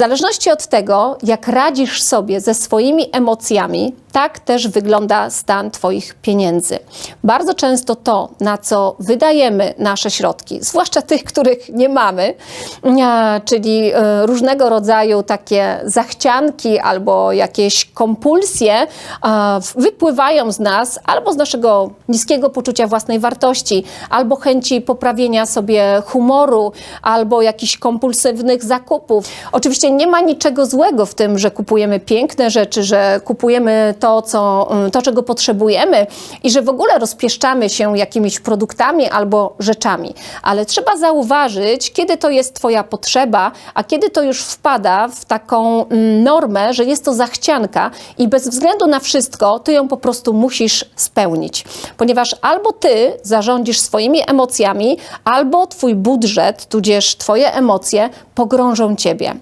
zależności od tego, jak radzisz sobie ze swoimi emocjami, tak też wygląda stan Twoich pieniędzy. Bardzo często to, na co wydajemy nasze środki, zwłaszcza tych, których nie mamy, czyli e, różnego rodzaju takie zachcianki albo jakieś kompulsje, wypływają z nas albo z naszego niskiego poczucia własnej wartości, albo chęci poprawienia sobie humoru, albo jakichś kompulsywnych zakupów. Oczywiście nie ma niczego złego w tym, że kupujemy piękne rzeczy, że kupujemy to, co, to, czego potrzebujemy i że w ogóle rozpieszczamy się jakimiś produktami albo rzeczami. Ale trzeba zauważyć, kiedy to jest Twoja potrzeba, a kiedy to już wpada w taką mm, normę, że jest to zachcianka i bez względu na wszystko, Ty ją po prostu musisz spełnić. Ponieważ albo Ty zarządzisz swoimi emocjami, albo Twój budżet, tudzież Twoje emocje pogrążą Ciebie.